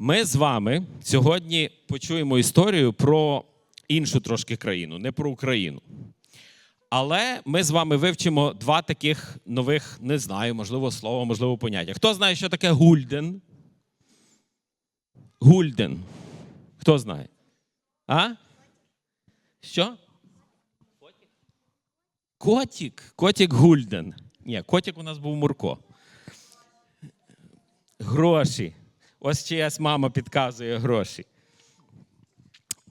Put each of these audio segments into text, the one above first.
Ми з вами сьогодні почуємо історію про іншу трошки країну, не про Україну. Але ми з вами вивчимо два таких нових, не знаю, можливо, слова, можливо, поняття. Хто знає, що таке гульден? Гульден. Хто знає? А? Що? Котік. Котік Гульден. Ні, котік у нас був Мурко. Гроші. Ось чиясь мама підказує гроші.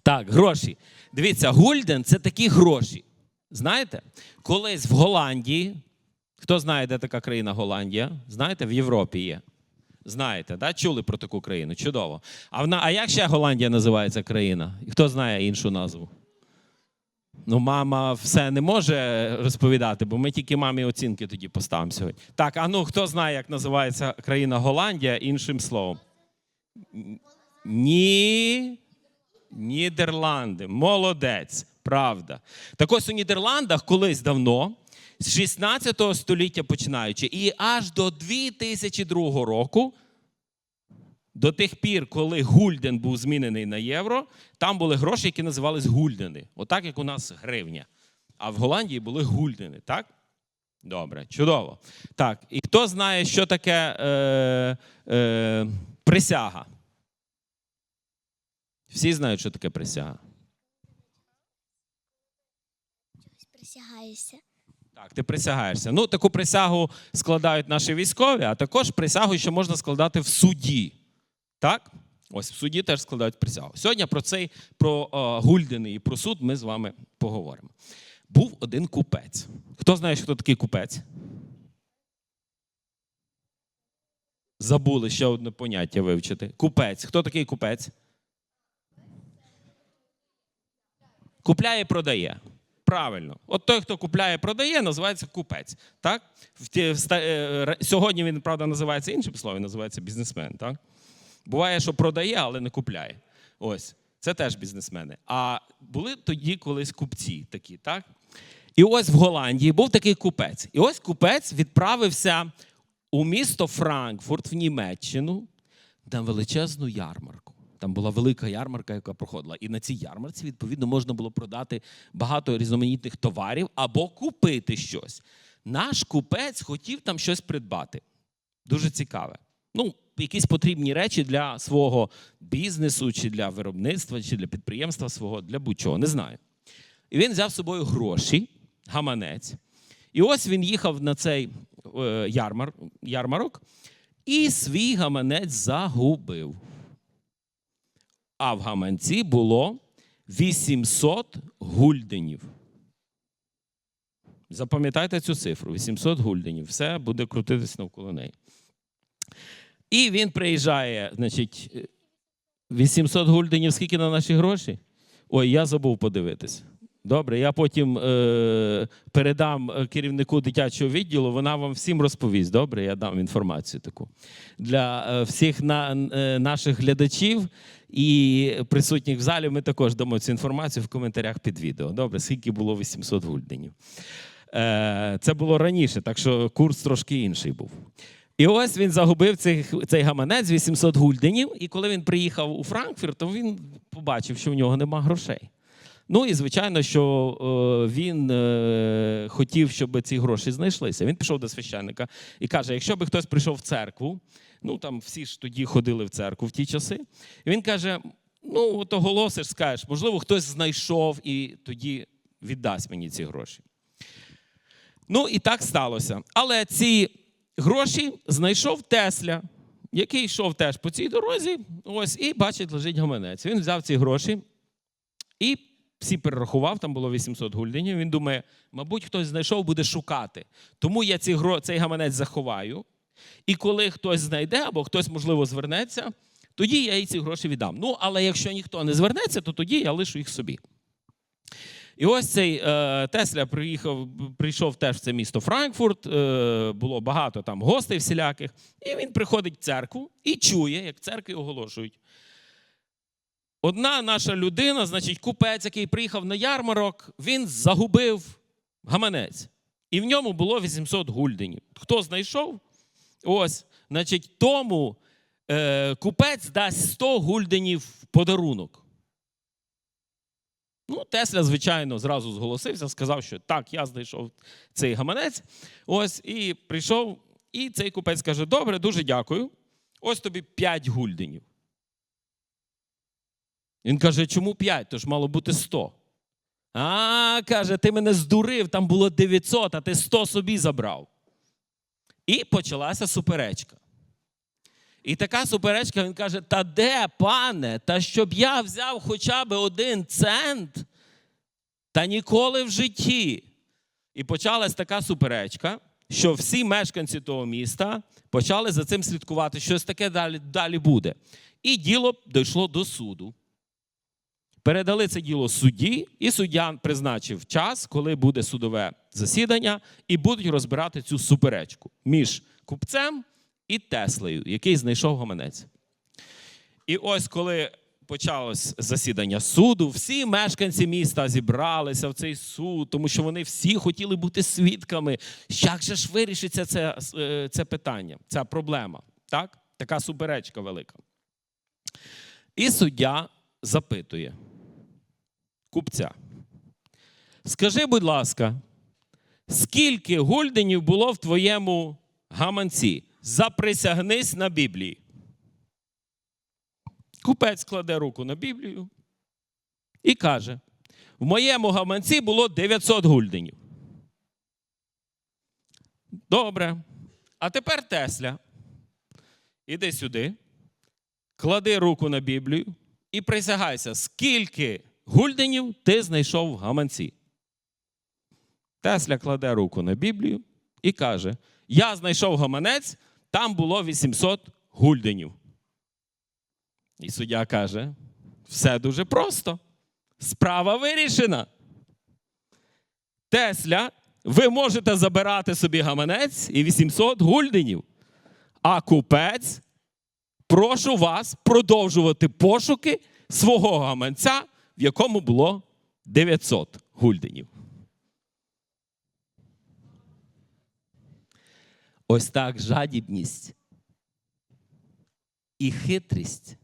Так, гроші. Дивіться, гульден це такі гроші. Знаєте, колись в Голландії, хто знає, де така країна Голландія? Знаєте, в Європі є. Знаєте, да? чули про таку країну? Чудово. А, вона, а як ще Голландія називається країна? І хто знає іншу назву? Ну, мама все не може розповідати, бо ми тільки мамі оцінки тоді поставимо сьогодні. Так, а ну хто знає, як називається країна Голландія іншим словом? Ні. Нідерланди. Молодець. Правда. Так ось у Нідерландах колись давно, з 16 століття починаючи, і аж до 2002 року, до тих пір, коли гульден був змінений на євро, там були гроші, які називались гульдени. Отак, як у нас гривня. А в Голландії були гульдени, так? Добре, чудово. Так, і хто знає, що таке е, е, присяга? Всі знають, що таке присяга. Присягаюся. Так, ти присягаєшся. Ну, таку присягу складають наші військові, а також присягу ще можна складати в суді. Так? Ось в суді теж складають присягу. Сьогодні про цей про е, гульдени і про суд ми з вами поговоримо. Був один купець. Хто знає, хто такий купець? Забули ще одне поняття вивчити. Купець. Хто такий купець? Купляє і продає. Правильно. От той, хто купляє продає, називається купець. Так? Е, Сьогодні він, правда, називається іншим словом, називається бізнесмен. Так? Буває, що продає, але не купляє. Ось. Це теж бізнесмени. А були тоді колись купці такі, так? І ось в Голландії був такий купець. І ось купець відправився у місто Франкфурт в Німеччину на величезну ярмарку. Там була велика ярмарка, яка проходила. І на цій ярмарці, відповідно, можна було продати багато різноманітних товарів або купити щось. Наш купець хотів там щось придбати. Дуже цікаве. Ну, якісь потрібні речі для свого бізнесу, чи для виробництва, чи для підприємства свого, для будь-чого, не знаю. І він взяв з собою гроші, гаманець. І ось він їхав на цей ярмар, ярмарок і свій гаманець загубив. А в гаманці було 800 гульденів. Запам'ятайте цю цифру: 800 гульденів. Все буде крутитись навколо неї. І він приїжджає, значить, 800 гульденів, скільки на наші гроші? Ой, я забув подивитись. Добре, я потім е, передам е, керівнику дитячого відділу, вона вам всім розповість. Добре, я дам інформацію таку. Для е, всіх на, е, наших глядачів і присутніх в залі ми також дамо цю інформацію в коментарях під відео. Добре, скільки було 800 гульденів. Е, це було раніше, так що курс трошки інший був. І ось він загубив цей, цей гаманець 800 гульденів. І коли він приїхав у Франкфурт, то він побачив, що в нього нема грошей. Ну і звичайно, що е, він е, хотів, щоб ці гроші знайшлися. Він пішов до священника і каже: якщо би хтось прийшов в церкву, ну там всі ж тоді ходили в церкву в ті часи. І він каже: ну, от оголосиш, скажеш, можливо, хтось знайшов і тоді віддасть мені ці гроші. Ну і так сталося. Але ці гроші знайшов Тесля, який йшов теж по цій дорозі. Ось, і бачить, лежить гаманець. Він взяв ці гроші і всі перерахував, там було 800 гульденів. Він думає, мабуть, хтось знайшов, буде шукати. Тому я ці, гро- цей гаманець заховаю. І коли хтось знайде, або хтось, можливо, звернеться, тоді я їй ці гроші віддам. Ну, але якщо ніхто не звернеться, то тоді я лишу їх собі. І ось цей е, Тесля приїхав, прийшов теж в це місто Франкфурт, е, було багато там гостей всіляких. І він приходить в церкву і чує, як в церкві оголошують. Одна наша людина, значить, купець, який приїхав на ярмарок, він загубив гаманець. І в ньому було 800 гульденів. Хто знайшов? Ось, значить, тому е, купець дасть 100 гульденів в подарунок. Ну, Тесля, звичайно, зразу зголосився, сказав, що так, я знайшов цей гаманець. Ось, і прийшов, і цей купець каже: Добре, дуже дякую. Ось тобі 5 гульденів. Він каже, чому 5? Тож мало бути 100. А, каже, ти мене здурив, там було 900, а ти 100 собі забрав. І почалася суперечка. І така суперечка, він каже: Та де, пане, та щоб я взяв хоча б один цент, та ніколи в житті. І почалась така суперечка, що всі мешканці того міста почали за цим слідкувати, щось таке далі, далі буде. І діло дійшло до суду. Передали це діло судді, і суддя призначив час, коли буде судове засідання, і будуть розбирати цю суперечку між купцем і Теслею, який знайшов гаманець. І ось коли почалось засідання суду, всі мешканці міста зібралися в цей суд, тому що вони всі хотіли бути свідками. Як же ж вирішиться це, е, це питання, ця проблема? Так? Така суперечка велика. І суддя запитує купця. Скажи, будь ласка, скільки гульденів було в твоєму гаманці? Заприсягнись на Біблії. Купець кладе руку на Біблію і каже: в моєму гаманці було 900 гульденів. Добре. А тепер Тесля. Іди сюди, клади руку на Біблію і присягайся, скільки гульденів ти знайшов в гаманці. Тесля кладе руку на Біблію і каже: Я знайшов гаманець, там було 800 гульденів. І суддя каже: все дуже просто. Справа вирішена. Тесля, ви можете забирати собі гаманець і 800 гульденів. А купець, прошу вас продовжувати пошуки свого гаманця, в якому було 900 гульденів. Ось так жадібність і хитрість,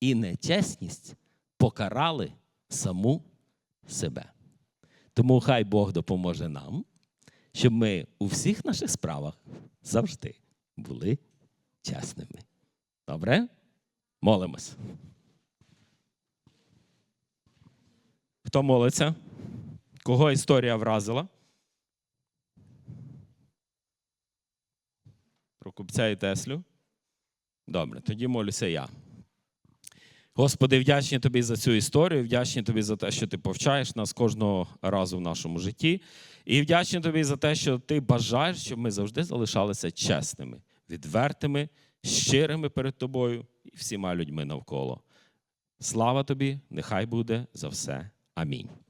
і нечесність покарали саму себе. Тому хай Бог допоможе нам, щоб ми у всіх наших справах завжди були чесними. Добре? Молимось. Хто молиться? Кого історія вразила? Про купця і Теслю? Добре, тоді молюся я. Господи, вдячні тобі за цю історію, вдячні тобі за те, що ти повчаєш нас кожного разу в нашому житті. І вдячні тобі за те, що ти бажаєш, щоб ми завжди залишалися чесними, відвертими, щирими перед тобою і всіма людьми навколо. Слава тобі, нехай буде за все. Amém.